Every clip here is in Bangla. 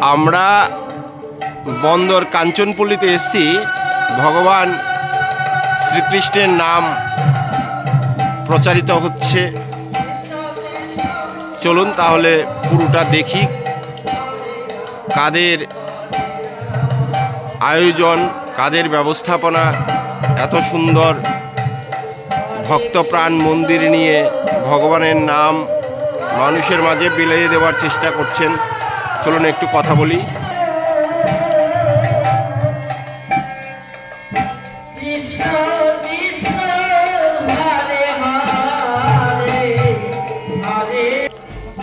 আমরা বন্দর কাঞ্চনপল্লীতে এসেছি। ভগবান শ্রীকৃষ্ণের নাম প্রচারিত হচ্ছে। চলুন তাহলে পুরোটা দেখি। কাদের আয়োজন, কাদের ব্যবস্থাপনা, এত সুন্দর ভক্তপ্রাণ মন্দির নিয়ে ভগবানের নাম মানুষের মাঝে বিলিয়ে দেওয়ার চেষ্টা করছেন। চলুন একটু কথা বলি।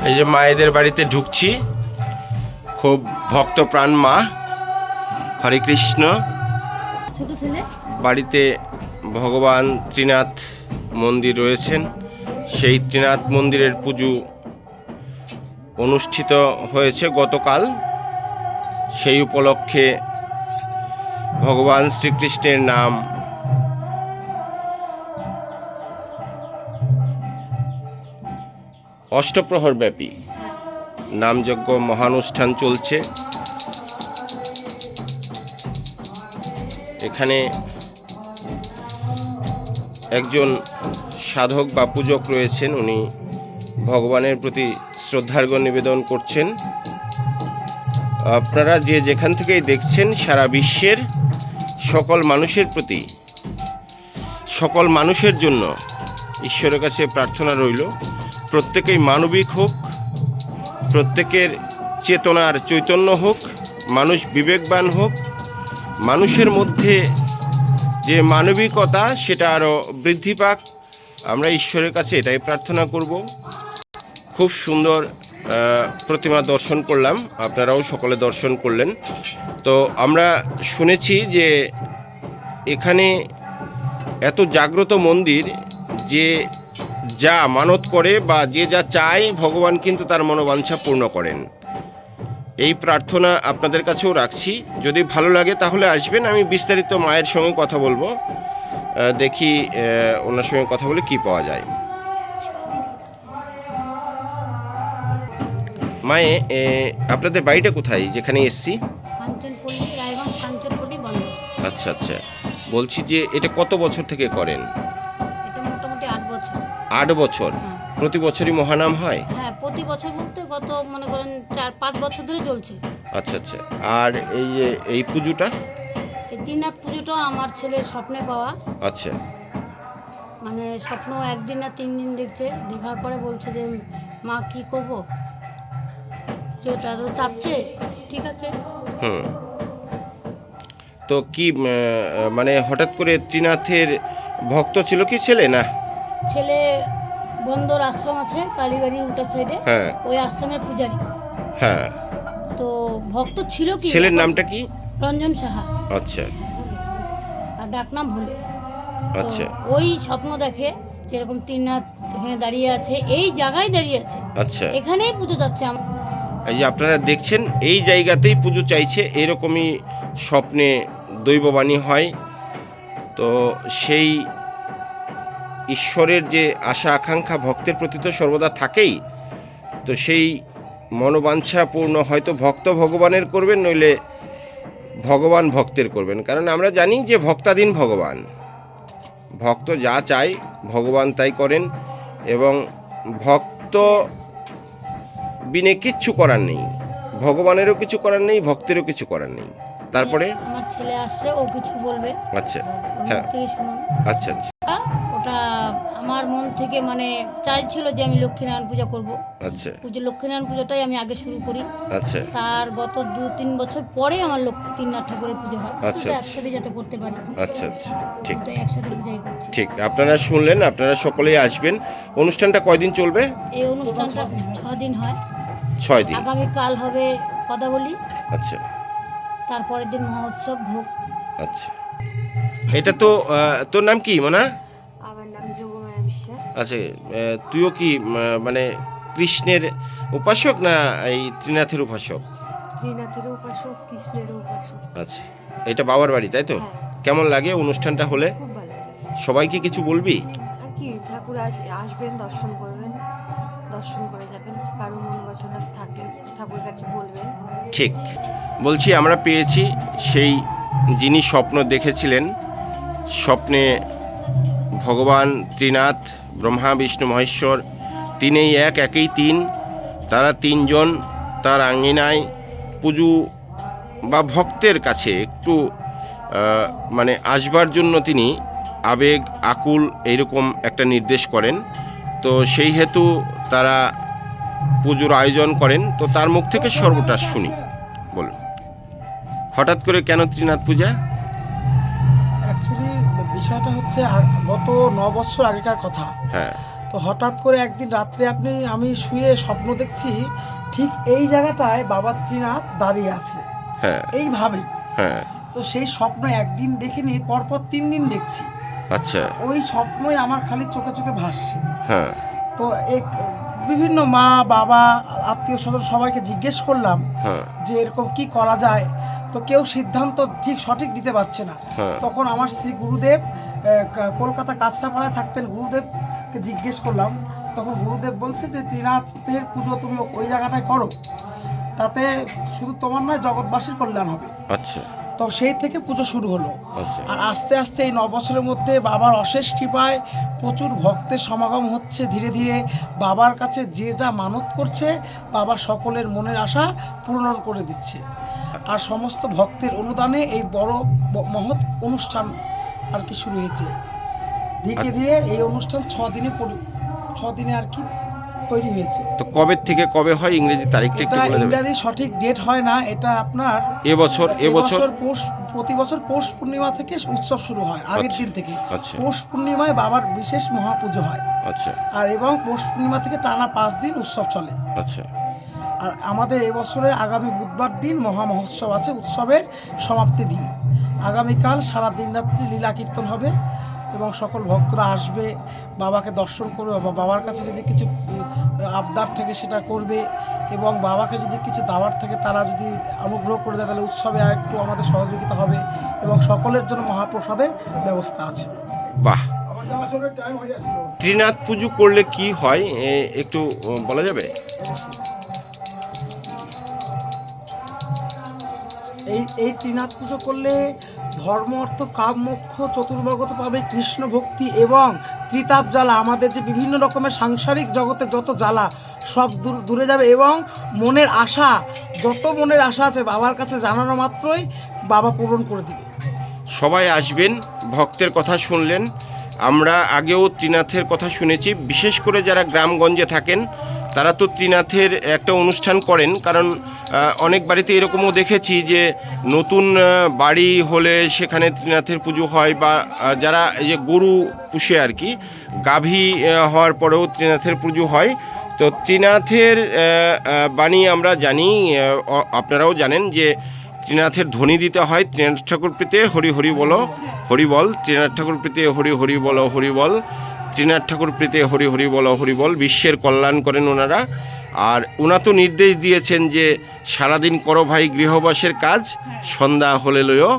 এই যে মায়েদের বাড়িতে ঢুকছি। খুব ভক্ত প্রাণ মা। হরে কৃষ্ণ। বাড়িতে ভগবান ত্রিনাথ মন্দির রয়েছেন। সেই ত্রিনাথ মন্দিরের পুজো অনুষ্ঠিত হয়েছে গতকাল। সেই উপলক্ষে ভগবান শ্রীকৃষ্ণের নাম অষ্টপ্রহর ব্যাপী নামযজ্ঞ মহানুষ্ঠান চলছে। এখানে একজন সাধক বা পূজক রয়েছেন। উনি ভগবানের প্রতি শ্রদ্ধার্ঘ নিবেদন করছেন। আপনারা যে যেখান থেকেই দেখছেন সারা বিশ্বের সকল মানুষের প্রতি, সকল মানুষের জন্য ঈশ্বরের কাছে প্রার্থনা রইল। প্রত্যেকেই মানবিক হোক, প্রত্যেকের চেতনার চৈতন্য হোক, মানুষ বিবেকবান হোক, মানুষের মধ্যে যে মানবিকতা সেটা আরও বৃদ্ধি পাক। আমরা ঈশ্বরের কাছে এটাই প্রার্থনা করব। খুব সুন্দর প্রতিমা দর্শন করলাম। আপনারাও সকলে দর্শন করলেন। তো আমরা শুনেছি যে এখানে এত জাগ্রত মন্দির যে যা মানত করে বা যে যা চায় ভগবান কিন্তু তার মনোবাঞ্ছা পূর্ণ করেন। এই প্রার্থনা আপনাদের কাছেও রাখছি। যদি ভালো লাগে তাহলে আসবেন। আমি বিস্তারিত মায়ের সঙ্গে কথা বলব। দেখি ওনার সঙ্গে কথা বলে কি পাওয়া যায়। মায়ে এ, আপনাদের বাড়িটা কোথায়? যেখানে এসছি? আচ্ছা আচ্ছা। বলছি যে এটা কত বছর থেকে করেন? আট বছর। প্রতি বছরই মহানাম হয়? হ্যাঁ প্রতি বছর বলতে গত মনে করেন চার পাঁচ বছর ধরে চলছে। আচ্ছা আচ্ছা। আর এই যে এই পুজোটা? এই দিননাথ পুজোটা আমার ছেলের স্বপ্নে পাওয়া। আচ্ছা। মানে স্বপ্ন একদিন না তিন দিন দেখছে। দেখার পরে বলছে যে মা কি করব? পুজোটা তো চাপছে ঠিক আছে? হুম। তো কি মানে হঠাৎ করে ত্রিনাথের ভক্ত ছিল কি ছেলে না? ছেলে বন্দর আশ্রম আছে কালীবাড়ির উল্টা সাইডে হ্যাঁ। ওই আশ্রমের পূজারি। হ্যাঁ। তো ভক্ত ছিল কি? ছেলের নামটা কি? রঞ্জন সাহা। আচ্ছা। আর ডাকনাম ভুলে। আচ্ছা। ওই স্বপ্ন দেখে যেরকম তিননাথ এখানে দাঁড়িয়ে আছে এই জায়গায় দাঁড়িয়ে আছে। আচ্ছা। এখানেই পুজো যাচ্ছে আমার। এই যে আপনারা দেখছেন, এই জায়গাতেই পুজো চাইছে, এরকমই স্বপ্নে দৈববাণী হয়। তো সেই ঈশ্বরের যে আশা, আকাঙ্ক্ষা, ভক্তের প্রতি তো সর্বদা থাকেই। তো সেই মনোবাঞ্ছা পূর্ণ হয়তো ভক্ত ভগবানের করবেন, নইলে ভগবান ভক্তের করবেন। কারণ আমরা জানি যে ভক্তাধীন ভগবান। ভক্ত যা চায়, ভগবান তাই করেন এবং ভক্ত বিনে কিচ্ছু করার নেই। ভগবানেরও কিছু করার নেই ভক্তেরও কিছু করার নেই। তারপরে? আমার ছেলে আসছে ও কিছু বলবে। আচ্ছা হ্যাঁ। থেকে শুনুন। আচ্ছা আচ্ছা। ওটা আমার মন থেকে মানে চাইছিল যে আমি লক্ষ্মীনারায়ণ পূজা করব। আচ্ছা। পুজো লক্ষ্মীনারায়ণ পূজাটাই আমি আগে শুরু করি। আচ্ছা। তার গত দু তিন বছর পরে আমার লোক তিননাথ ঠাকুরের পুজো হয়। আচ্ছা, আচ্ছা। একসাথে যাতে করতে পারি। আচ্ছা আচ্ছা। ঠিক। দুটো একসাথে পূজাই করছি। ঠিক। আপনারা শুনলেন আপনারা সকলেই আসবেন। অনুষ্ঠানটা কয়দিন চলবে? এই অনুষ্ঠানটা ছ দিন হয়। ছয় দিন। আগামীকাল হবে কথা বলি আচ্ছা। তারপরের দিন মহোৎসব ভোগ। আচ্ছা। এটা তো তোর নাম কি মোনা? আমার নাম যোগমায়া বিশ্বাস। আচ্ছা তুইও কি মানে কৃষ্ণের উপাসক না এই ত্রিনাথের উপাসক? ত্রিনাথের উপাসক কৃষ্ণের উপাসক। আচ্ছা এটা বাবার বাড়ি তাই তো? হ্যাঁ। কেমন লাগে অনুষ্ঠানটা হলে? খুব ভালো লাগে। সবাইকে কিছু বলবি? আর কি ঠাকুর আসবেন দর্শন করবেন। দর্শন করে যাবেন, কারও থাকলে কাছে বলবেন। ঠিক। বলছি, আমরা পেয়েছি সেই যিনি স্বপ্ন দেখেছিলেন, স্বপ্নে ভগবান ত্রিনাথ, ব্রহ্মা, বিষ্ণু, মহেশ্বর, তিনেই এক, একই তিন, তারা তিনজন, তার আঙ্গিনায় পুজো বা ভক্তের কাছে একটু মানে আসবার জন্য তিনি আবেগ, আকুল, এইরকম একটা নির্দেশ করেন। তো সেই হেতু তারা পুজোর আয়োজন করেন। তো তার মুখ থেকে সর্বটা শুনি বলুন। হঠাৎ করে কেন ত্রিনাথ পূজা? অ্যাকচুয়ালি বিষয়টা হচ্ছে গত ন বছর আগেকার কথা। হ্যাঁ। তো হঠাৎ করে একদিন রাত্রে আপনি আমি শুয়ে স্বপ্ন দেখছি ঠিক এই জায়গাটায় বাবা ত্রিনাথ দাঁড়িয়ে আছে। হ্যাঁ। এইভাবেই। হ্যাঁ। তো সেই স্বপ্ন একদিন দেখিনি পরপর তিন দিন দেখছি। আচ্ছা। ওই স্বপ্নই আমার খালি চোখে চোখে ভাসছে। হ্যাঁ। তো এক বিভিন্ন মা বাবা আত্মীয় স্বজন সবাইকে জিজ্ঞেস করলাম হ্যাঁ। যে এরকম কি করা যায়? তো কেউ সিদ্ধান্ত ঠিক সঠিক দিতে পারছে না। হ্যাঁ। তখন আমার শ্রী গুরুদেব কলকাতা কাঁচরাপাড়ায় থাকতেন গুরুদেবকে জিজ্ঞেস করলাম। তখন গুরুদেব বলছে যে ত্রিনাথের পুজো তুমি ওই জায়গাটায় করো। তাতে শুধু তোমার নয় জগৎবাসীর কল্যাণ হবে। আচ্ছা। তো সেই থেকে পুজো শুরু হলো। আচ্ছা। আর আস্তে আস্তে এই ন বছরের মধ্যে বাবার অশেষ কৃপায় প্রচুর ভক্তের সমাগম হচ্ছে। ধীরে ধীরে বাবার কাছে যে যা মানত করছে বাবা সকলের মনের আশা পূরণ করে দিচ্ছে। আর সমস্ত ভক্তের অনুদানে এই বড় মহৎ অনুষ্ঠান আর কি শুরু হয়েছে। ধীরে ধীরে এই অনুষ্ঠান ছ দিনে ছ দিনে আর কি তৈরি হয়েছে। তো কবে থেকে কবে হয় ইংরেজি তারিখটা একটু বলে দেবেন? ইংরাজি সঠিক ডেট হয় না এটা আপনার এবছর এবছর এবছর পৌষ প্রতি বছর পৌষ পূর্ণিমা থেকে উৎসব শুরু হয় আগের আচ্ছা। দিন থেকে। আচ্ছা। পৌষ পূর্ণিমায় বাবার বিশেষ মহাপুজো হয়। আচ্ছা। আর এবং পৌষ পূর্ণিমা থেকে টানা পাঁচ দিন উৎসব চলে। আচ্ছা। আর আমাদের এবছরের আগামী বুধবার দিন মহা মহোৎসব আছে উৎসবের সমাপ্তি দিন। আগামীকাল সারা দিন রাত্রি লীলা কীর্তন হবে। এবং সকল ভক্তরা আসবে বাবাকে দর্শন করবে বা বাবার কাছে যদি কিছু আবদার থাকে সেটা করবে এবং বাবাকে যদি কিছু দাওয়ার থাকে তারা যদি অনুগ্রহ করে দেয় তাহলে উৎসবে আর একটু আমাদের সহযোগিতা হবে এবং সকলের জন্য মহাপ্রসাদের ব্যবস্থা আছে। বাহ। ত্রিনাথ পুজো করলে কি হয়? এ, একটু বলা যাবে? এই এই ত্রিনাথ পুজো করলে ধর্ম অর্থ কাম মোক্ষ চতুর্বর্গত পাবে কৃষ্ণ ভক্তি এবং ত্রিতাপ জ্বালা। আমাদের যে বিভিন্ন রকমের সাংসারিক জগতে যত জ্বালা, সব দূর, দূরে যাবে এবং মনের আশা, যত মনের আশা আছে বাবার কাছে জানানো মাত্রই বাবা পূরণ করে দিবে। সবাই আসবেন, ভক্তের কথা শুনলেন। আমরা আগেও ত্রিনাথের কথা শুনেছি। বিশেষ করে যারা গ্রামগঞ্জে থাকেন তারা তো ত্রিনাথের একটা অনুষ্ঠান করেন, কারণ অনেক বাড়িতে এরকমও দেখেছি যে নতুন বাড়ি হলে সেখানে ত্রিনাথের পুজো হয় বা যারা এই যে গরু পুষে আর কি, গাভী হওয়ার পরেও ত্রিনাথের পুজো হয়। তো ত্রিনাথের বাণী আমরা জানি আপনারাও জানেন যে ত্রিনাথের ধ্বনি দিতে হয়, ত্রিনাথ ঠাকুর প্রীতে হরি হরি বলো, হরি বল, ত্রিনাথ ঠাকুর প্রীতে হরি হরি বলো, হরি বল। ত্রিনাথ ঠাকুর প্রীতে হরি হরি বল হরি বল, বিশ্বের কল্যাণ করেন ওনারা। আর ওনা তো নির্দেশ দিয়েছেন যে সারাদিন করো ভাই গৃহবাসের কাজ, সন্ধ্যা হলে লইও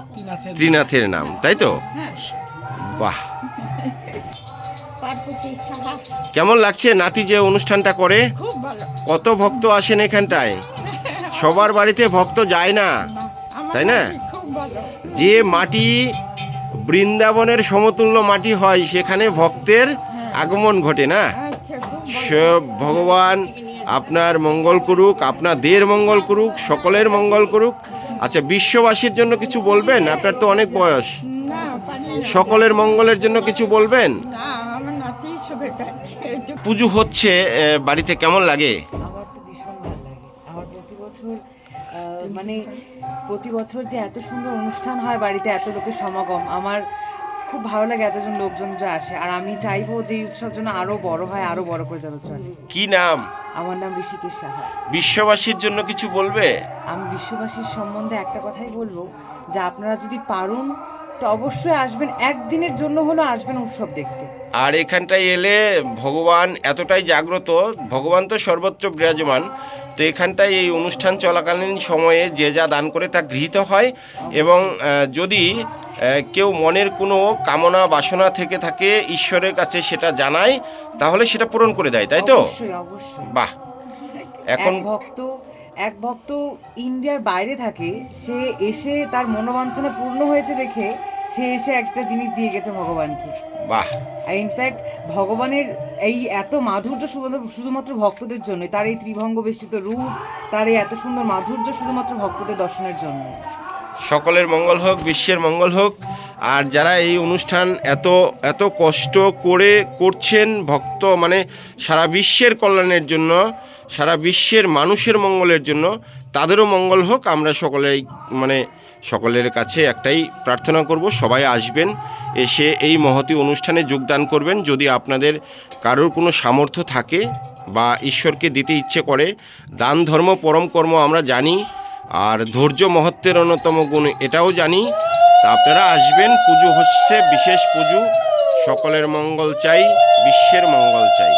ত্রিনাথের নাম, তাই তো? বাহ। কেমন লাগছে নাতি যে অনুষ্ঠানটা করে? কত ভক্ত আসেন এখানটায়? সবার বাড়িতে ভক্ত যায় না, তাই না? যে মাটি বৃন্দাবনের সমতুল্য মাটি হয় সেখানে ভক্তের আগমন ঘটে না? আচ্ছা সব ভগবান আপনার মঙ্গল করুক আপনাদের মঙ্গল করুক সকলের মঙ্গল করুক। আচ্ছা বিশ্ববাসীর জন্য কিছু বলবেন? আপনার তো অনেক বয়স। সকলের মঙ্গলের জন্য কিছু বলবেন? পুজো হচ্ছে বাড়িতে কেমন লাগে? বছর মানে প্রতি বছর যে এত সুন্দর অনুষ্ঠান হয় বাড়িতে এত লোকের সমাগম আমার খুব ভালো লাগে এতজন লোকজন যে আসে। আর আমি চাইব যে এই উৎসব যেন আরও বড় হয় আরও বড় করে যেন চলে। কি নাম? আমার নাম ঋষিকেশ সাহা। বিশ্ববাসীর জন্য কিছু বলবে? আমি বিশ্ববাসীর সম্বন্ধে একটা কথাই বলব যে আপনারা যদি পারুন তো অবশ্যই আসবেন। একদিনের জন্য হলো আসবেন উৎসব দেখতে। আর এখানটায় এলে ভগবান এতটাই জাগ্রত ভগবান তো সর্বত্র বিরাজমান তো এখানটায় এই অনুষ্ঠান চলাকালীন সময়ে যে যা দান করে তা গৃহীত হয় এবং যদি কেউ মনের কোনো কামনা বাসনা থেকে থাকে ঈশ্বরের কাছে সেটা জানায় তাহলে সেটা পূরণ করে দেয় তাই তো? বাহ! এখন ভক্ত এক ভক্ত ইন্ডিয়ার বাইরে থাকে সে এসে তার মনোবাঞ্ছনা পূর্ণ হয়েছে দেখে সে এসে একটা জিনিস দিয়ে গেছে ভগবানকে। বাহ। আর ইনফ্যাক্ট ভগবানের এই এত মাধুর্য শুধুমাত্র শুধুমাত্র ভক্তদের জন্য তার এই ত্রিভঙ্গ বেষ্টিত রূপ তার এই এত সুন্দর মাধুর্য শুধুমাত্র ভক্তদের দর্শনের জন্য সকলের মঙ্গল হোক বিশ্বের মঙ্গল হোক আর যারা এই অনুষ্ঠান এত এত কষ্ট করে করছেন ভক্ত মানে সারা বিশ্বের কল্যাণের জন্য সারা বিশ্বের মানুষের মঙ্গলের জন্য তাদেরও মঙ্গল হোক আমরা সকলেই মানে সকলের কাছে একটাই প্রার্থনা করব, সবাই আসবেন, এসে এই মহতি অনুষ্ঠানে যোগদান করবেন। যদি আপনাদের কারোর কোনো সামর্থ্য থাকে বা ঈশ্বরকে দিতে ইচ্ছে করে, দান ধর্ম, পরম কর্ম আমরা জানি, আর ধৈর্য মহত্বের অন্যতম গুণ এটাও জানি, তা আপনারা আসবেন, পুজো হচ্ছে বিশেষ পুজো, সকলের মঙ্গল চাই, বিশ্বের মঙ্গল চাই।